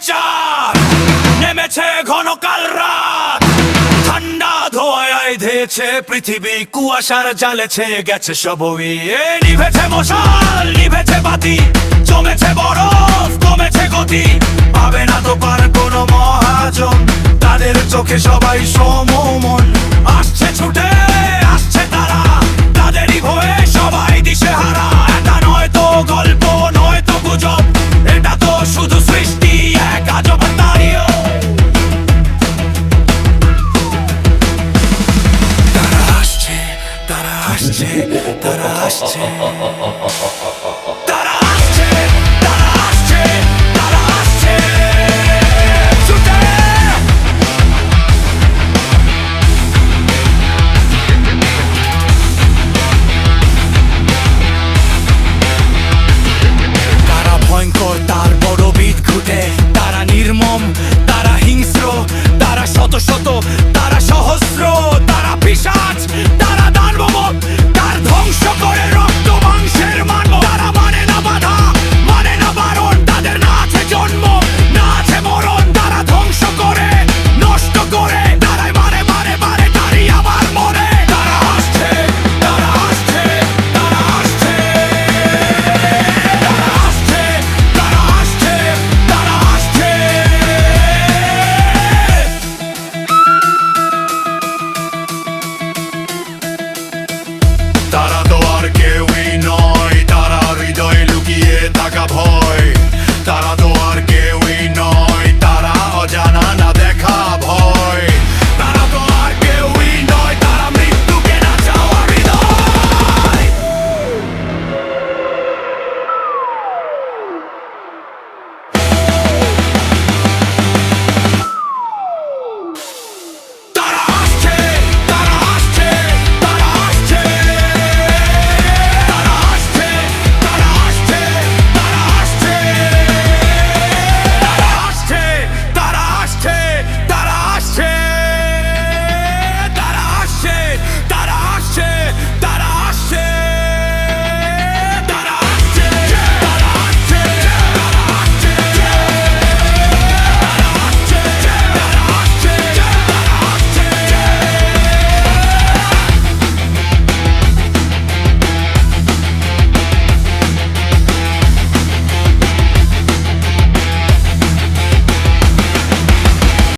আজ নেমেছে ঘন কাল রাত। ঠান্ডা ধোয়ায় ধেয়েছে পৃথিবী, কুয়াশার জ্বালেছে গেছে সবই। নিভেছে মশাল, নিভেছে বাতি, জমেছে বরফ, কমেছে গতি। পাবে না তো পার কোনো মহাজন, তাদের চোখে সবাই সমমন। আসছে ছুটে 따라하시지 따라하시지.